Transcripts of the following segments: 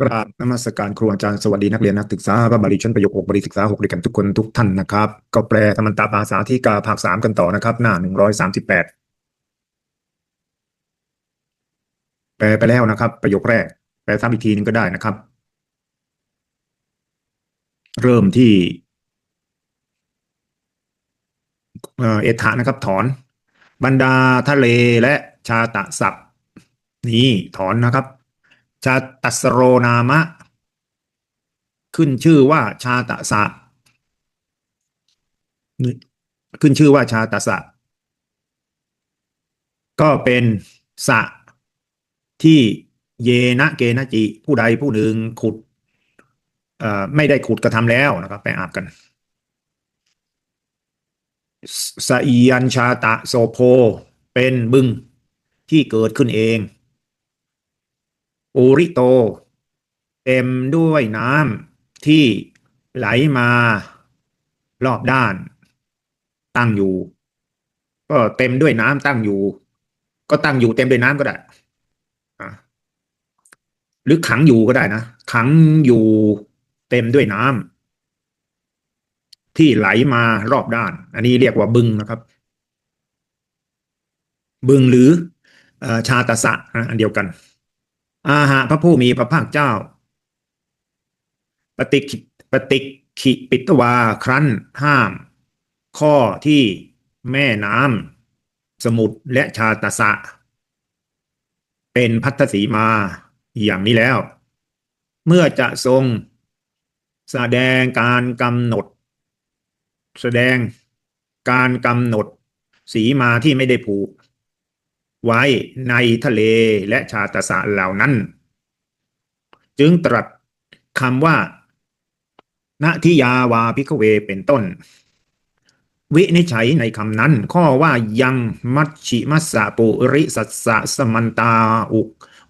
กราบนมัสการครูอาจารย์สวัสดีนักเรียนนักศึกษาพระบาลีชั้นประโยคหกบาลีศึกษาหกด้วยกันทุกคนทุกท่านนะครับ ก็แปลธรรมตาภาษาที่กาภาคสามกันต่อนะครับ หน้าหนึ่งร้อยสามสิบแปดแปลไปแล้วนะครับ ประโยคแรก แปลซ้ำอีกทีนึงก็ได้นะครับ เริ่มที่เอ่อเอถานะครับ ถอน บรรดาทะเลและชาตะศัพท์ นี่ถอนนะครับ ชาตัสโรนามะ ขึ้นชื่อว่าชาตะสะขึ้นชื่อว่าชาตะสะ ก็เป็นสะที่เยนะเกนะจิ ผู้ใดผู้หนึ่งขุดไม่ได้ขุดกระทำแล้วนะครับ ไปอาบกันสอียัญชาตะโสโพ เป็นบึงที่เกิดขึ้นเอง ปูริโต เต็มด้วยน้ำที่ไหลมารอบด้าน ตั้งอยู่ ก็เต็มด้วยน้ำตั้งอยู่ ก็ตั้งอยู่เต็มด้วยน้ำก็ได้หรือขังอยู่ก็ได้นะ ขังอยู่เต็มด้วยน้ำที่ไหลมารอบด้าน อันนี้เรียกว่าบึงนะครับ บึงหรือเอ่อชาตสะนะอันเดียวกัน อาหะพระผู้มีพระภาคเจ้า ปฏิกิปฏิขิปิตวาครั้นห้าม ข้อที่แม่น้ำสมุทรและชาตสะ เป็นพัทธสีมาอย่างนี้แล้ว เมื่อจะทรง แสดงการกำหนด แสดงการกำหนด สีมาที่ไม่ได้ผูก ไว้ในทะเลและชาตสะเหล่านั้น จึงตรัสคำว่าณทิยาวาพิกเวเป็นต้น วินิจฉัยในคำนั้น ข้อว่ายังมัชชิมัสสะปุริสัสสะสมันตาอุ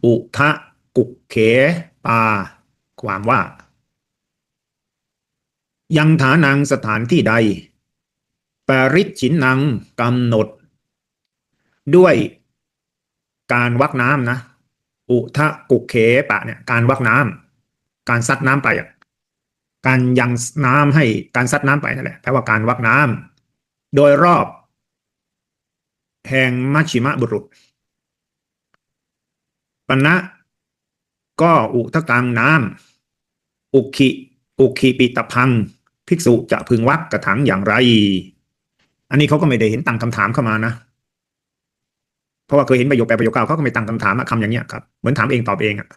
อุทะกุกเขปา ความว่า ยังฐานังสถานที่ใด ปริชินนังกำหนด ด้วย การวักน้ำนะ อุทะกุกเขปะเนี่ย การวักน้ำการซัดน้ำไปอะการยังน้ำให้การซัดน้ำไปนั่นแหละแปลว่าการวักน้ำโดยรอบ แห่งมัชชิมะบุรุษปณะก็อุทะกังน้ำอุคิอุคิปิตพัง ภิกษุจะพึงวักกระถังอย่างไร อันนี้เขาก็ไม่ได้เห็นตั้งคำถามเข้ามานะ ราะว่าเคยเห็นประโยคแปลประโยคเก่าเขาก็ไม่ตั้งคำถามคำอย่างเนี้ยครับเหมือนถามเองตอบเองอะ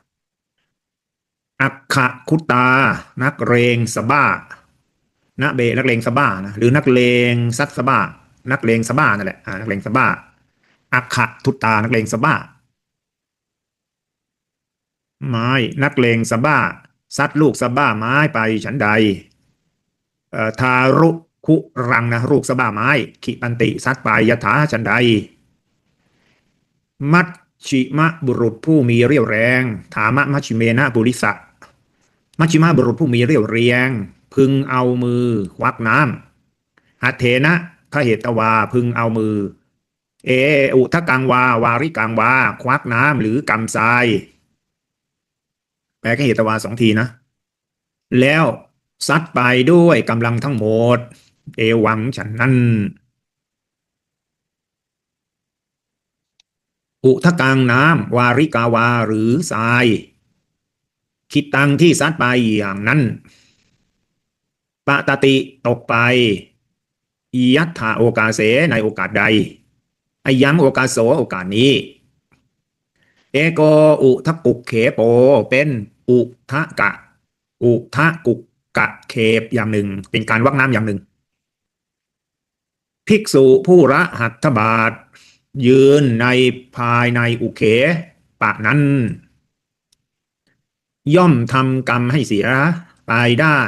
อักขคุตา นักเรงสบ้านะเบนักเลงสบ้านะหรือนักเลงซัดสบ้านักเลงสบ้านั่นแหละอ่านักเลงสบ้าอักขทุตานักเลงสบ้าไม้นักเลงสบ้าซัดลูกสบ้าไม้ไปฉันใดเอ่อทารุคุรังนะลูกสบ้าไม้ ขิปันติซัดไปยถาฉันใด มัชชิมะบุรุษผู้มีเรี่ยวแรง ถามะมัชชิเมนะบุริสะ มัชชิมะบุรุษผู้มีเรี่ยวแรง พึงเอามือควักน้ำหัตเถนะขเหตวาพึงเอามือ เออุทะกังวา วาริกังวา ควักน้ำหรือกำทราย แปลขเหตวาสองทีนะ แล้วซัดไปด้วยกำลังทั้งหมด เอวังฉันนั้น อุทะกังน้ำวาริกาวาหรือทราย คิดตังที่ซัดไปอย่างนั้นปะตติตกไปอียัตถาโอกาเสในโอกาสใดอายังโอกาสโสโอกาสนี้ เอโกอุทะกุกเขโปเป็นอุทะกะ อุทะกุกกะเคปอย่างหนึ่ง เป็นการวักน้ำอย่างหนึ่ง ภิกษุผู้ละหัตถบาท ยืนในภายในอุเขปะนั้น ย่อมทำกรรมให้เสียไปได้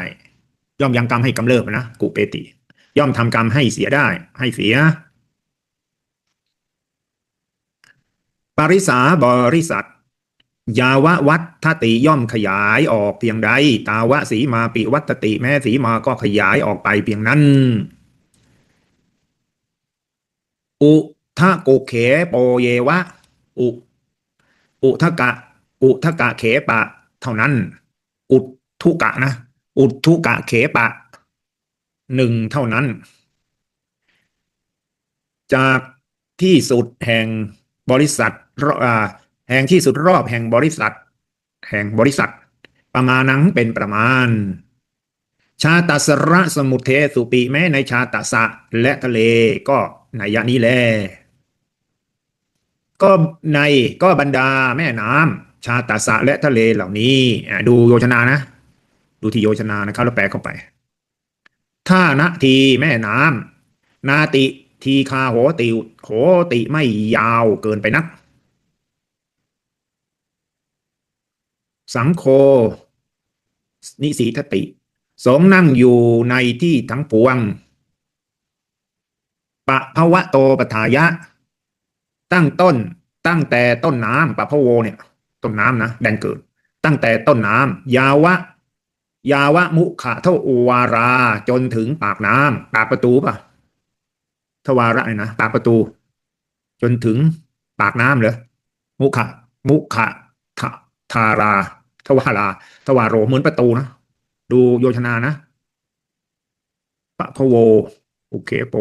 ย่อมยังกรรมให้กำเริบนะกุเปติ ย่อมทำกรรมให้เสียได้ ให้เสีย ปริสาบริษัทยาวะวัตทติย่อมขยายออกเพียงใด ตาวะสีมาปิวัตติแม้สีมาก็ขยายออกไปเพียงนั้น อุ ทะโกเขโปเยวะ อุ อุทะกะ อุทะกะเขปะ เท่านั้น อุดทุกะนะ อุดทุกะเขปะ หนึ่งเท่านั้น จากที่สุดแห่งบริษัทอ่าแห่งที่สุดรอบแห่งบริษัท แห่งบริษัท ประมาณนั้งเป็นประมาณ ชาตสระสมุทเทสุปีแม้ในชาตสะและทะเลก็ในยะนี้แล ก็ในก็บรรดาแม่น้ำชาตสะและทะเลเหล่านี้ดูโยชนานะ ดูที่โยชนานะครับ แล้วแปลเข้าไปถ้านาทีแม่น้ำนาติทีคาโหติโหติไม่ยาวเกินไปนัก สังโค นิสีทติ สงนั่งอยู่ในที่ทั้งปวงปะภวะโตปทายะ ตั้งต้น ตั้งแต่ต้นน้ำปะพะโวเนี่ย ต้นน้ำนะแดนเกิด ตั้งแต่ต้นน้ำยาวะ ยาวะมุขะเทวารา จนถึงปากน้ำปากประตูปะทวาระเนี่ยนะปากประตู จนถึงปากน้ำเหรอมุขะมุขะทะทารา ทวารา ทวารโรเหมือนประตูนะดูโยชนานะปะพะโว โอเคโป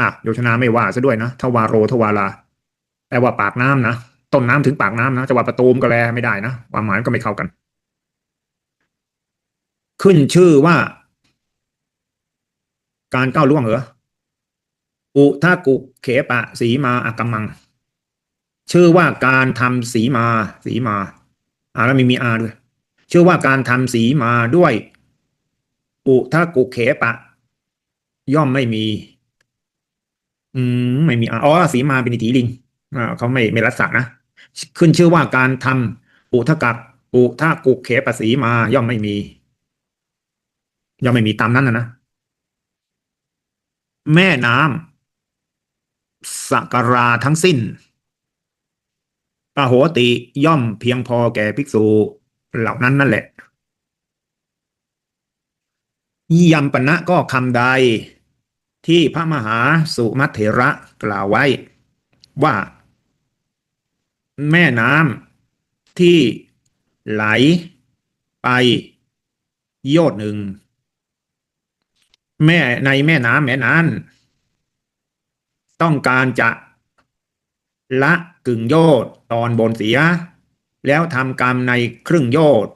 อะโยชนาไม่ว่าซะด้วยนะทวารโรทวาราแปลว่าปากน้ำนะต้นน้ำถึงปากน้ำนะจะว่าประตูมก็แลไม่ได้นะความหมายก็ไม่เข้ากัน ขึ้นชื่อว่า การก้าวล่วงเหรออุทากุเขปะ สีมาอากมัง ชื่อว่าการทำสีมาสีมาอ่าแล้วมีมีอาด้วยชื่อว่าการทำสีมาด้วย อุทากุเขปะ ย่อมไม่มี อืมไม่มีอาอ๋อสีมาเป็นอิทธิลิงอ่าเขาไม่ไม่รักษานะ ขึ้นชื่อว่าการทำอุทกักอุทากุเขปสีมาย่อมไม่มี ย่อมไม่มีตามนั้นนะนะแม่น้ำสัการาทั้งสิ้นปโหติย่อมเพียงพอแก่ภิกษุเหล่านั้นนั่นแหละยัมปณะก็คำใด ที่พระมหาสุมัทเถระกล่าวไว้ว่า แม่น้ำที่ไหลไปโยดหนึ่ง แม่ในแม่น้ำแม่นั้น ต้องการจะละกึ่งโยดตอนบนเสีย แล้วทำกรรมในครึ่งโยด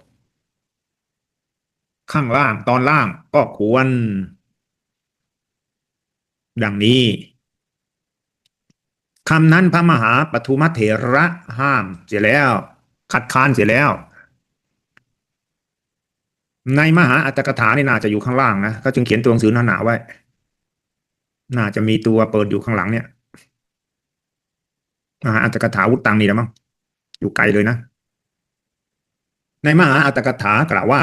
ข้างล่างตอนล่างก็ควร ดังนี้คำนั้นพระมหาปทุมเถระห้ามเสียแล้วขัดค้านเสียแล้ว ในมหาอัตถกถานี่น่าจะอยู่ข้างล่างนะก็จึงเขียนตัวหนังสือหนาๆไว้ น่าจะมีตัวเปิดอยู่ข้างหลังเนี่ยมหาอัตถกถาวุตตังนี่แหละมั้งอยู่ไกลเลยนะ ในมหาอัตถกถากล่าวว่า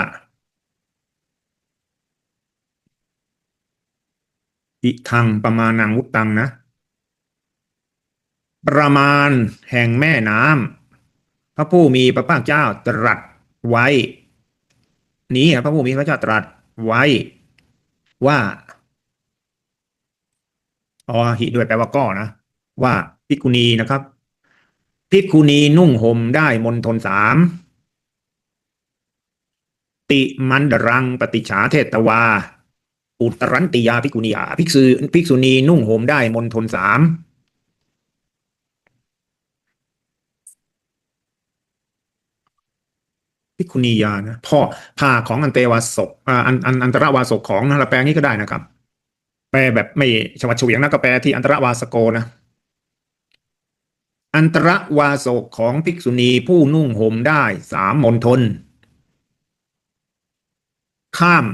อิทังประมาณนังวุตตังนะ ประมาณแห่งแม่น้ำพระผู้มีพระภาคเจ้าตรัสไว้ นี้พระผู้มีพระเจ้าตรัสไว้ว่าอ๋อหิด้วยแปลว่าก็นะ ว่าภิกุณีนะครับภิกุณีนุ่งห่มได้มนทนสามติมันดรังปฏิฉาเทตวา อุตรันติยาภิกุณียาภิกษุภิกษุณีนุ่งห่มได้มนทนสามภิกขุณียานะพ่อผ้าของอันเตวาสกอันอันอันตรวาสกของนะเราแปลงี้ก็ได้นะครับ แปลแบบไม่ชวัดเฉวียงนะก็แปลที่อันตรวาสโกนะ อันตรวาสกของภิกษุณีผู้นุ่งห่มได้สามมณฑลข้าม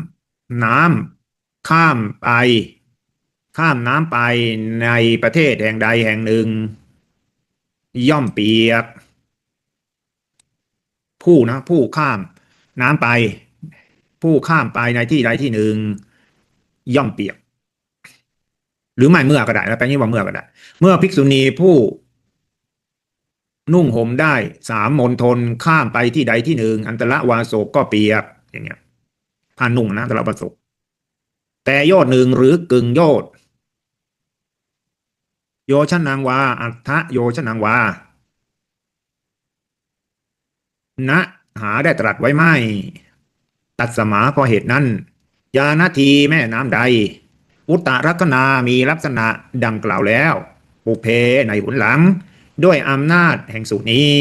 น้ำ ข้ามไป ข้ามน้ำไปในประเทศแห่งใดแห่งหนึ่ง ย่อมเปียก ผู้นะ ผู้ข้ามน้ำไป ผู้ข้ามไปในที่ใดที่หนึ่ง ย่อมเปียก หรือไม่เมื่อก็ได้แล้วแปลนี้ว่าเมื่อก็ได้ เมื่อภิกษุณีผู้นุ่งห่มได้สามมณฑลข้ามไปที่ใดที่หนึ่ง อันตรวาโสกก็เปียกอย่างเงี้ยผ้านุ่งนะอันตรวาโสก แต่โยชน์หนึ่งหรือกึ่งโยชน์โยชนางวา อัฏฐโยชนางวาณหาได้ตรัสไว้ไม่ตัดสมาเพราะเหตุนั้น ยานาทีแม่น้ำใด อุตตรักนามีลักษณะดังกล่าวแล้ว ปุเพในหุนหลัง ด้วยอำนาจแห่งสูตรนี้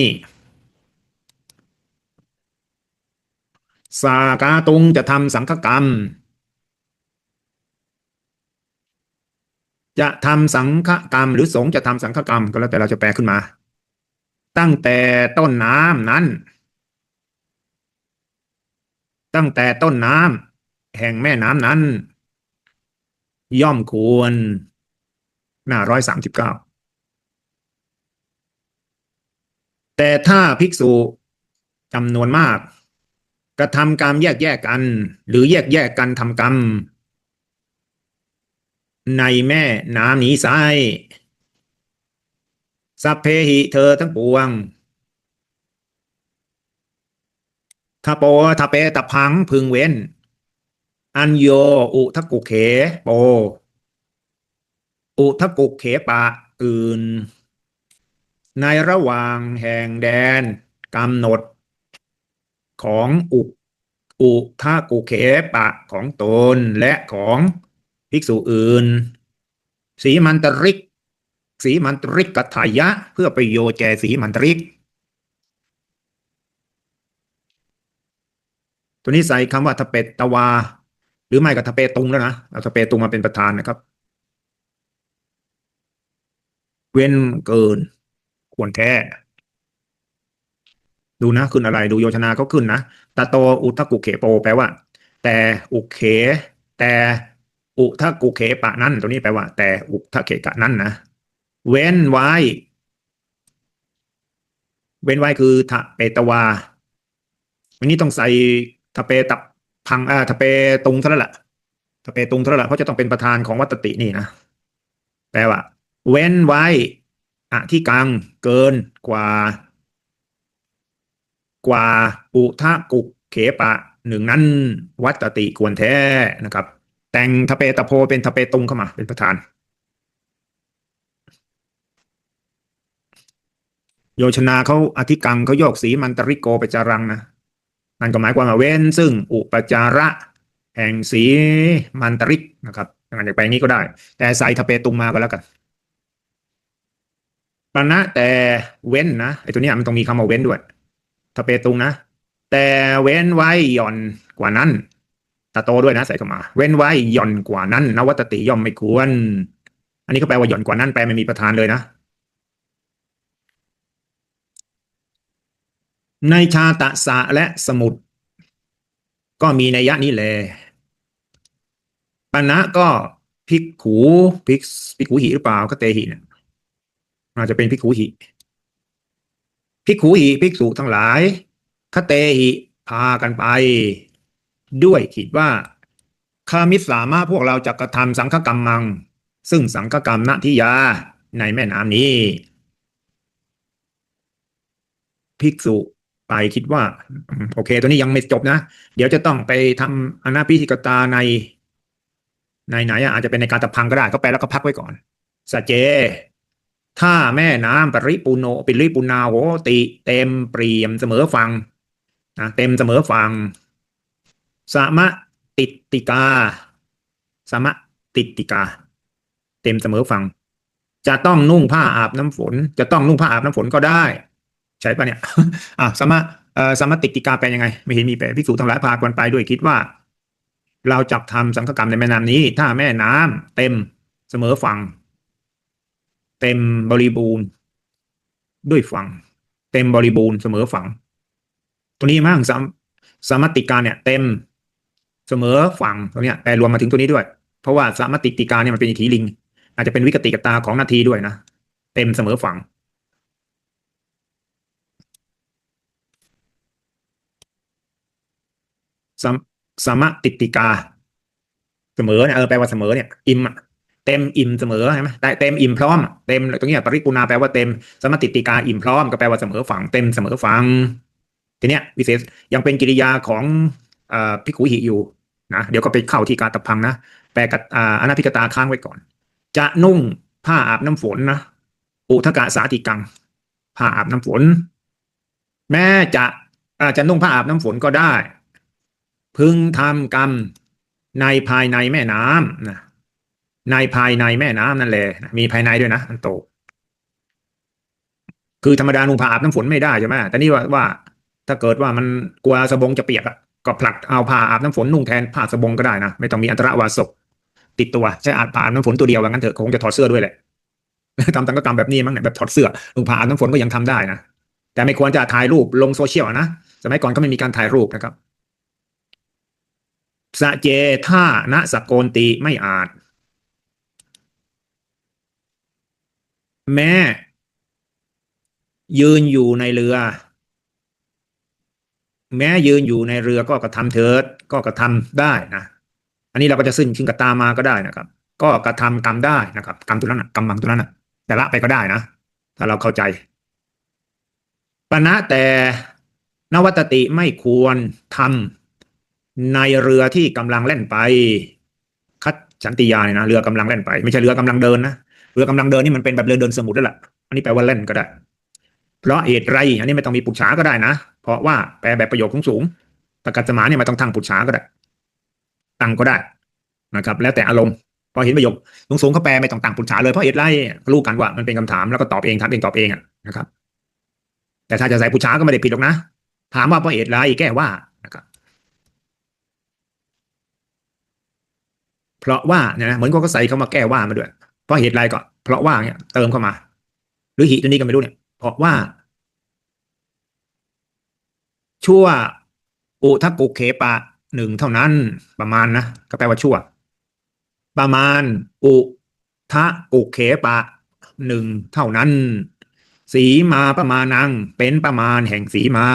สากาตุงจะทำสังฆกรรม จะทำสังฆกรรม หรือสงฆ์จะทำสังฆกรรมก็แล้วแต่เราจะแปลขึ้นมา ตั้งแต่ต้นน้ำนั้น ตั้งแต่ต้นน้ำแห่งแม่น้ำนั้น ย่อมควรหน้าร้อยสามสิบเก้าแต่ถ้าภิกษุจำนวนมาก กระทำกรรมแยกแยกกัน หรือแยกแยกกันทำกรรม ในแม่น้ำนี้ไซสัพเพหิเธอทั้งปวงทาโปทาเปตะพังพึงเว้น อัญโยอุทกุเขโป อุทกุเขปะอื่น ในระหว่างแห่งแดนกำหนด ของอุอุทากุเขปะของตนและของ ภิกษุอื่น สีมันตริก สีมันตริกกัตถายะ เพื่อประโยชน์แก่สีมันตริก ตัวนี้ใส่คำว่าทะเปตตวา หรือไม่ก็ทะเปตุงแล้วนะเอาทะเปตุงมาเป็นประธานนะครับ เว้นเกิน ควรแท้ดูนะขึ้นอะไรดูโยชนาเขาขึ้นนะตาโตอุทกุเขโป แปลว่า แต่อุเขแต่ อุทกุเขปะนั่นตัวนี้แปลว่า แต่อุทเขกะนั่นนะ เว้นไว้ เว้นไว้คือทะเปตวาวันนี้ต้องใส่ทะเปตับพังอ่าทะเปตุงเท่านั้นแหละทะเปตุงเท่านั้นแหละเพราะจะต้องเป็นประธานของวัตตินี่นะแปลว่า เว้นไว้อะที่กลางเกินกว่า กว่าอุทะกุเขปะหนึ่งนั้นวัตติควรแท้นะครับ แต่งทะเปตะโพเป็นทะเปตุงเข้ามา เป็นประธาน โยชนาเขาอธิกังเขาโยกสีมันตริโกไปจารังนะนั่นก็หมายความว่าเว้น ซึ่งอุปจาระแห่งสีมันตริกนะครับอาจจะไปนี้ก็ได้ แต่ใส่ทะเปตุงมาก็แล้วกันปณะแต่เว้นนะไอ้ตัวนี้มันต้องมีคำว่าเว้นด้วยทะเปตุงนะ แต่เว้นไว้หย่อนกว่านั้น โตด้วยนะใส่เข้ามา เว้นไว้หย่อนกว่านั้นนวัตติย่อมไม่ควร อันนี้ก็แปลว่าหย่อนกว่านั้นแปลไม่มีประธานเลยนะ ในชาตะสะและสมุดก็มีในยยะนี้แหละปณะก็พิกขูพิกพิกขูหิหรือเปล่าก็เตหิเนี่ยอาจจะเป็นพิกขูหิพิกขูหิภิกษุทั้งหลายคเตหิพากันไป ด้วยคิดว่าข้ามิสามารถพวกเราจะกระทำสังฆกรรมมัง ซึ่งสังฆกรรมณทิยาในแม่น้ำนี้ ภิกษุไปคิดว่า โอเค ตัวนี้ยังไม่จบนะ เดี๋ยวจะต้องไปทำอนาพิธิกตาใน ในไหนอาจจะเป็นในการตะพังก็ได้ก็แปลแล้วก็พักไว้ก่อนสเจ ถ้าแม่น้ำปริปุโนปิริปุนาโหติ เต็มเปรียมเสมอฟังนะเต็มเสมอฟัง สามะติดติกา สามะติดติกา เต็มเสมอฟัง จะต้องนุ่งผ้าอาบน้ำฝน จะต้องนุ่งผ้าอาบน้ำฝนก็ได้ ใช่ปะเนี่ยอะสามะเอ่อสามะติดติกาแปลยังไง ไม่เห็นมีแปลภิกษุทั้งหลายพากันไปด้วยคิดว่า เราจับทำสังฆกรรมในแม่น้ำนี้ ถ้าแม่น้ำเต็มเสมอฝั่งเต็มบริบูรณ์ ด้วยฝั่งเต็มบริบูรณ์เสมอฝั่งตัวนี้มั่งสามสามติกาเนี่ย เต็ม เสมอฝั่งตัวเนี้ยแปลรวมมาถึงตัวนี้ด้วย เพราะว่าสามติติกาเนี่ยมันเป็นอิทธิลิง อาจจะเป็นวิกติกตาของนาทีด้วยนะเต็มเสมอฝั่งสมสมติติกา เสมอเนี่ยเออแปลว่าเสมอเนี่ย อิมเต็มอิ่มเสมอใช่ไหมแต่เต็มอิ่มพร้อมเต็มตรงเนี้ยปริปุณาแปลว่าเต็มสมติติกาอิ่มพร้อมก็แปลว่าเสมอฝั่งเต็มเสมอฝั่งทีเนี้ยวิเศษยังเป็นกิริยาของอ่อพิกุหิอยู่ นะเดี๋ยวก็ไปเข้าที่กาตะพังนะแปลกับอาอนาพิกตาค้างไว้ก่อน จะนุ่งผ้าอาบน้ำฝนนะอุทกะสาติกัง ผ้าอาบน้ำฝน แม้จะอาจจะนุ่งผ้าอาบน้ำฝนก็ได้ พึงทำกรรมในภายในแม่น้ำนะในภายในแม่น้ำนั่นแหละมีภายในด้วยนะมันโต คือธรรมดานุ่งผ้าอาบน้ำฝนไม่ได้ใช่ไหมแต่นี่ว่าว่า ถ้าเกิดว่ามันกลัวสบงจะเปียกอะ ก็ผลักเอาผ้าอาบน้ำฝนนุ่งแทนผ้าสบงก็ได้นะไม่ต้องมีอันตรวาสกติดตัวใช้อาบผ้าอาบน้ำฝนตัวเดียวว่างั้นเถอะคงจะถอดเสื้อด้วยแหละทำตังก็ทำแบบนี้มั้งเนี่ยแบบถอดเสื้อนุ่งผ้าอาบน้ำฝนก็ยังทำได้นะแต่ไม่ควรจะถ่ายรูปลงโซเชียลนะสมัยก่อนก็ไม่มีการถ่ายรูปนะครับสะเจท่าณสกโกนติไม่อาจ แม้ยืนอยู่ในเรือ แม้ยืนอยู่ในเรือก็กระทำเถิดก็กระทำได้นะอันนี้เราก็จะซึ่งชิงกับตามาก็ได้นะครับ ก็กระทำกรรมได้นะครับกรรมตัวนั้นกรรมบางตัวนั้นแต่ละไปก็ได้นะ ถ้าเราเข้าใจปณะแต่นวัตติไม่ควรทำในเรือที่กำลังเล่นไป คัดฉันติยาเนี่ยนะเรือกำลังเล่นไป ไม่ใช่เรือกำลังเดินนะเรือกำลังเดินนี่มันเป็นแบบเรือเดินสมุทรนั่นแหละอันนี้แปลว่าเล่นก็ได้ เพราะเหตุไรอันนี้ไม่ต้องมีปุจฉาก็ได้นะเพราะว่าแปลแบบประโยคสูงๆประกัศสมาเนี่ยไมันต้องทั้งปุจฉาก็ได้ ตั้งก็ได้นะครับ แล้วแต่อารมณ์พอเห็นประโยคสูงๆเขาแปลไม่ต้องตั้งปุจฉาเลยเพราะเหตุไรรู้กันว่ามันเป็นคำถามแล้วก็ตอบเองถามเองตอบเองอะนะครับ แต่ถ้าจะใส่ปุจฉาก็ไม่ได้ผิดหรอกนะ ถามว่าเพราะเหตุไรแก้ว่านะครับ เพราะว่าเนี่ยนะเหมือนกับเขาใส่เข้ามาแก้ว่ามาด้วยเพราะเหตุไรก็เพราะว่าเนี่ยเติมเข้ามา หรือหิตัวนี้ก็ไม่รู้เนี่ยเพราะว่า ชั่วอุทกุเขปะหนึ่งเท่านั้น ประมาณนะก็แปลว่าชั่ว ประมาณ อุทะกุเขปะหนึ่งเท่านั้น สีมาประมาณนัง เป็นประมาณแห่งสีมา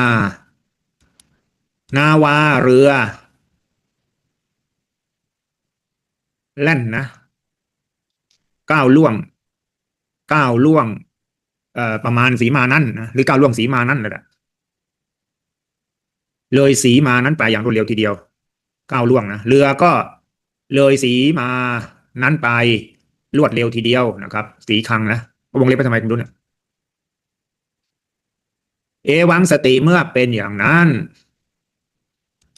นาวาเรือ แล่นนะก้าวล่วงก้าวล่วง เอ่อประมาณสีมานั่นนะหรือก้าวล่วงสีมานั่นเลยแหละ เลยสีมานั้นไปอย่างรวดเร็วทีเดียวก้าวล่วงนะเรือก็เลยสีมานั้นไปรวดเร็วทีเดียวนะครับ สีคังนะวงเล็บไปทำไมคุณดูเนี่ยเอวังสติเมื่อเป็นอย่างนั้น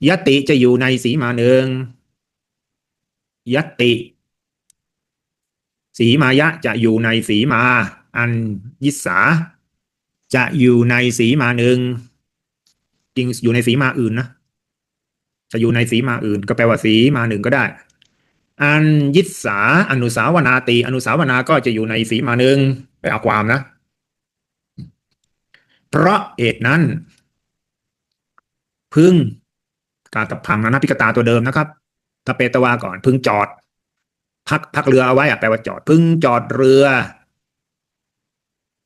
ยติจะอยู่ในสีมาหนึ่งยติสีมายะจะอยู่ในสีมา อันยิสาจะอยู่ในสีมาหนึ่ง จริงอยู่ในสีมาอื่นนะจะอยู่ในสีมาอื่น ก็แปลว่าสีมาหนึ่งก็ได้ อันยิสาอนุสาวนาติอนุสาวนาก็จะอยู่ในสีมาหนึ่งไปเอาความนะ เพราะเหตุนั้น พึ่งกาตะพังนะนะพิกตาตัวเดิมนะครับถ้าเปตวาก่อน พึ่งจอด พักพักเรือเอาไว้อะแปลว่าจอด พึ่งจอดเรือ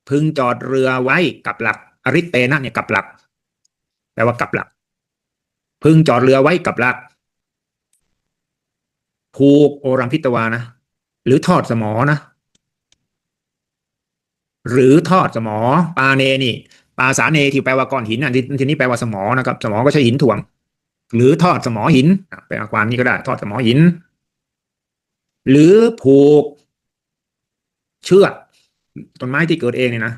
พึ่งจอดเรือไว้กับหลักอริเตนะเนี่ยกับหลัก แปลว่ากับหลัก พึงจอดเรือไว้กับหลัก ผูกโอรัมพิตวานะ หรือทอดสมอนะ หรือทอดสมอ ปาเนนี่ ปาสาเนที่แปลว่าก้อนหินอะที่ทีนี้แปลว่าสมอนะครับ สมอก็ใช้หินถ่วง หรือทอดสมอหินแปลความนี้ก็ได้ ทอดสมอหิน หรือผูก เชือกต้นไม้ที่เกิดเองเนี่ยนะ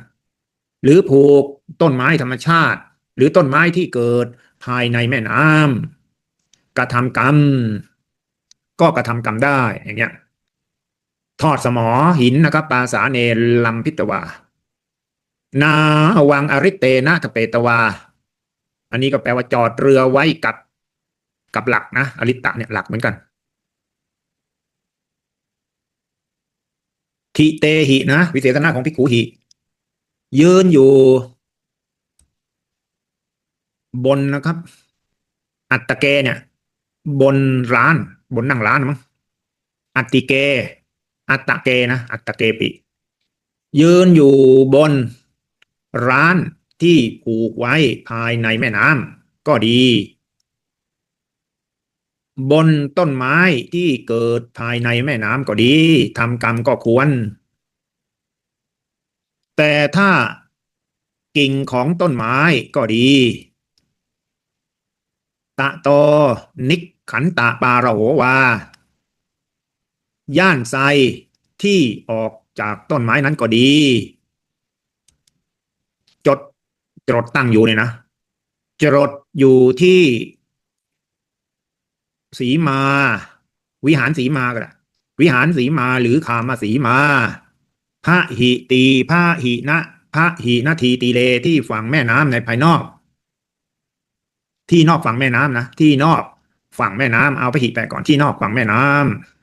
หรือผูกต้นไม้ธรรมชาติ หรือต้นไม้ที่เกิดภายในแม่น้ำกระทำกรรม ก็กระทำกรรมได้อย่างเงี้ยทอดสมอหินนะครับปาสาเนลัมพิตวา นาวังอริเตนะทเปตวา อันนี้ก็แปลว่าจอดเรือไว้กับกับหลักนะอริตะเนี่ยหลักเหมือนกันทิเตหินะ วิเศษณะของพิกขุหิยืนอยู่ บนนะครับ อัตตเกเนี่ย บนร้าน บนนั่งร้านมั้งอัตติเก อัตตเกนะอัตตเกปิยืนอยู่บนร้านที่ผูกไว้ภายในแม่น้ำก็ดี บนต้นไม้ที่เกิดภายในแม่น้ำก็ดีทำกรรมก็ควร แต่ถ้ากิ่งของต้นไม้ก็ดี ตะโต นิกขันตะปาระโหวา ย่านไซที่ออกจากต้นไม้นั้นก็ดี จดจดตั้งอยู่เนี่ยนะ จดอยู่ที่ สีมา วิหารสีมาก็ได้วิหารสีมาหรือคามาสีมาพระหิตีพระหินะพระหินาทีตีเลที่ฝั่งแม่น้ำในภายนอก ที่นอกฝั่งแม่น้ำนะที่นอกฝั่งแม่น้ำเอาพระหิแปะก่อนที่นอกฝั่งแม่น้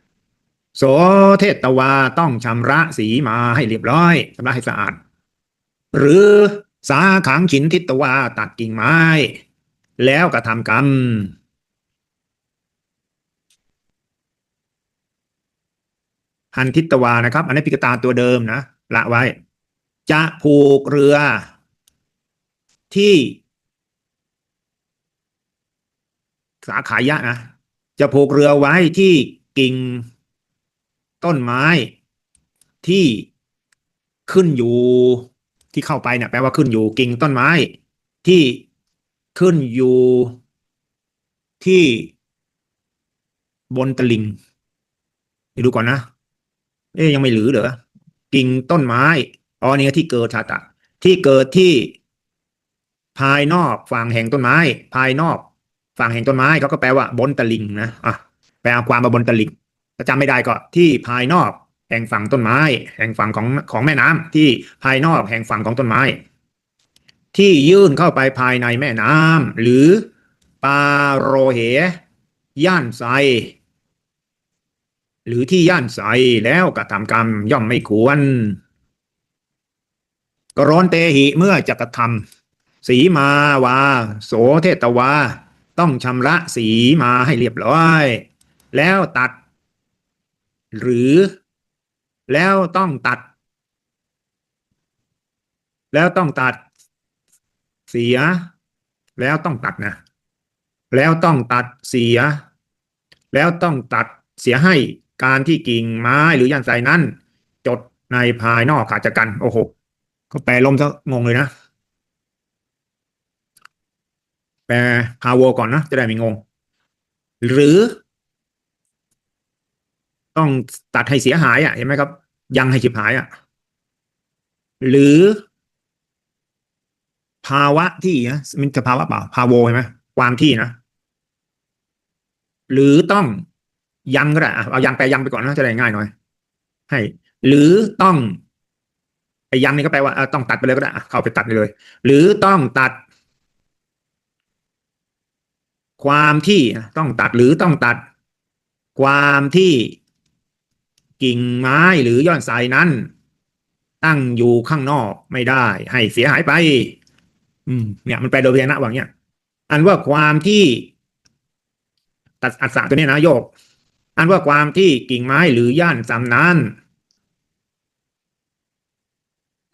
ำโสเทตวาต้องชำระสีมาให้เรียบร้อยชำระให้สะอาด หรือสาขังขินทิตวาตัดกิ่งไม้ แล้วกระทำกรรมหันทิตวานะครับ อันนี้พิกตาตัวเดิมนะละไว้ จะผูกเรือที่ สาขายะนะจะผูกเรือไว้ที่กิ่งต้นไม้ที่ขึ้นอยู่ที่เข้าไปเนี่ยแปลว่าขึ้นอยู่กิ่งต้นไม้ ที่ขึ้นอยู่ที่บนตะลิงเดี๋ยวดูก่อนนะ เอ๊ยยังไม่หรือเหรอกิ่งต้นไม้อ๋อนี่ที่เกิดชาตะ ที่เกิดที่ภายนอกฝั่งแห่งต้นไม้ ภายนอก ฝั่งแห่งต้นไม้เขาก็แปลว่าบนตลิ่งนะอะแปลความมาบนตลิ่งถ้าจำไม่ได้ก็ที่ภายนอกแห่งฝั่งต้นไม้ แห่งฝั่งของของแม่น้ำที่ภายนอกแห่งฝั่งของต้นไม้ ที่ยื่นเข้าไปภายในแม่น้ำหรือปาโรเหย่านไซหรือที่ย่านไซแล้วกระทำกรรมย่อมไม่ควรกรอนเตหิเมื่อจะกระทำสีมาวา โสเทตวา ต้องชำระสีมาให้เรียบร้อย แล้วตัด หรือ แล้วต้องตัด แล้วต้องตัด เสีย แล้วต้องตัดนะ แล้วต้องตัดเสีย แล้วต้องตัดเสียให้การที่กิ่งไม้หรือย่านไซนั้น จดในภายนอกขาดจากกัน โอ้โหก็แปลลมซะงงเลยนะ แปลพาโวก่อนนะจะได้ไม่งง หรือ ต้องตัดให้เสียหายอะเห็นไหมครับ ยังให้ฉิบหายอะ หรือ ภาวะที่นะมันจะภาวะเปล่า ภาโวใช่ไหมความที่นะ หรือต้องยังก็ได้เอายังแปลยังไปก่อนนะจะได้ง่ายหน่อย ให้ หรือต้องไอ้ยังนี่ก็แปลว่าต้องตัดไปเลยก็ได้เข้าไปตัดไปเลย หรือต้องตัด ความที่ต้องตัดหรือต้องตัด ความที่กิ่งไม้หรือยอดไทรนั้น ตั้งอยู่ข้างนอกไม่ได้ ให้เสียหายไป อืม เนี่ย มันแปลโดยพยัญชนะว่าอย่างเนี้ยอันว่าความที่ตัดอัศตัวนี้นะโยก อันว่าความที่กิ่งไม้หรือย่านจำนั้น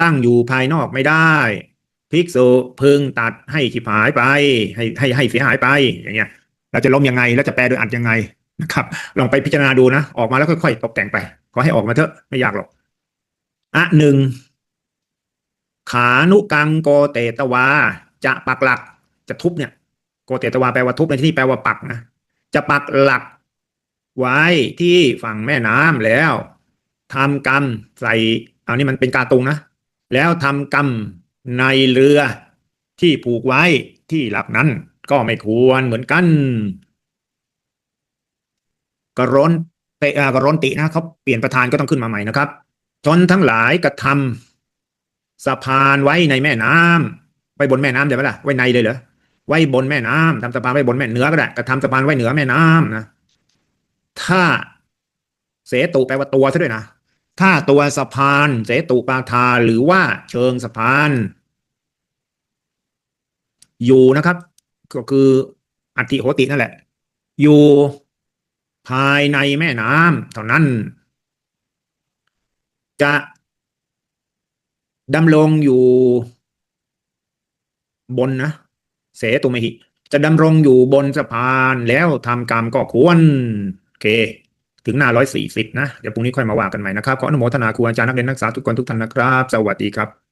ตั้งอยู่ภายนอกไม่ได้ ภิกษุพึงตัดให้ฉิบหายไป ให้ให้ให้เสียหายไปอย่างเงี้ยเราจะล้มยังไงแล้วจะแปลโดยอัดยังไงนะครับลองไปพิจารณาดูนะ ออกมาแล้วค่อยๆตกแต่งไป ขอให้ออกมาเถอะไม่ยากหรอกอะหนึ่งขานุกังโกเตตวา จะปักหลักจะทุบเนี่ยโกเตตวาแปลว่าทุบในที่นี้แปลว่าปักนะจะปักหลัก ไว้ที่ฝั่งแม่น้ำแล้วทำกรรมใส่เอานี่มันเป็นการตุงนะแล้วทำกรรม ในเรือที่ผูกไว้ที่หลักนั้นก็ไม่ควรเหมือนกัน กรนเตอ่ากรนตินะเขาเปลี่ยนประธานก็ต้องขึ้นมาใหม่นะครับชนทั้งหลายกระทำสะพานไว้ในแม่น้ำไว้บนแม่น้ำเดี๋ยวไหมล่ะไว้ในเลยเหรอไว้บนแม่น้ำทำสะพานไว้บนแม่เหนือก็ได้กระทำสะพานไว้เหนือแม่น้ำนะถ้าเสตุแปลว่าตัวซะด้วยนะถ้าตัวสะพานเสตุปาทาหรือว่าเชิงสะพาน อยู่นะครับ ก็คืออัติโหตินั่นแหละ อยู่ภายในแม่น้ำเท่านั้น จะดำรงอยู่บนนะเสตุมหิ จะดำรงอยู่บนสะพานแล้วทำกรรมก็ควรโอเค ถึงหน้าร้อยสี่สิบนะ เดี๋ยวพรุ่งนี้ค่อยมาว่ากันใหม่นะครับ ขออนุโมทนาครูอาจารย์นักเรียนนักศึกษาทุกคนทุกท่านนะครับ สวัสดีครับ